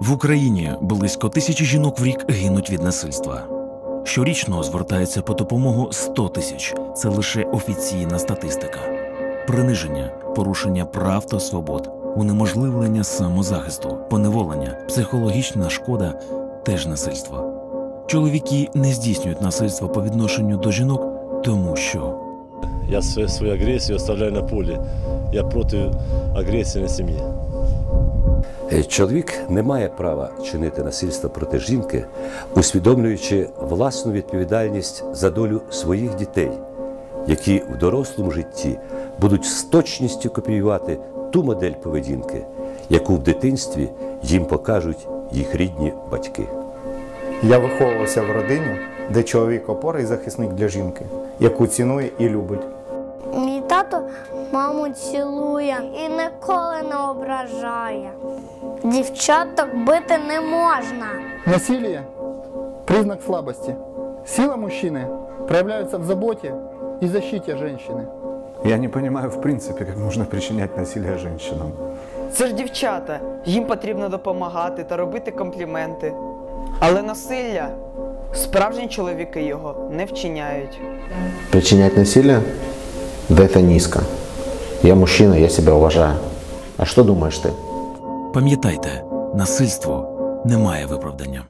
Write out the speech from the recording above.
В Україні близько тисячі жінок в рік гинуть від насильства. Щорічно звертається по допомогу 100 тисяч. Це лише офіційна статистика. Приниження, порушення прав та свобод, унеможливлення самозахисту, поневолення, психологічна шкода теж насильство. Чоловіки не здійснюють насильство по відношенню до жінок, тому що Я свою, агрессию оставляю на поле. Я против агрессии на семье. Е, Чоловік не має права чинити насильство проти жінки, усвідомлюючи власну відповідальність за долю своїх дітей, які в дорослому житті будуть з точністю копіювати ту модель поведінки, яку в дитинстві їм покажуть їх рідні батьки. Я виховувався в родині, де чоловік опора і захисник для жінки, яку цінує і любить. Тато маму цілує і ніколи не ображає. Дівчаток бити не можна. Насилие – признак слабости. Сила мужчины проявляется в заботе и защите женщины. Я не понимаю, в принципе, как можно причинять насилие женщинам. Це ж дівчата, їм потрібно допомагати та робити компліменти. Але насилля справжні чоловіки його не вчиняють. Причинять насилие? Да это низко. Я мужчина, я себя уважаю. А что думаешь ты? пам'ятайте, насильство не має виправдання.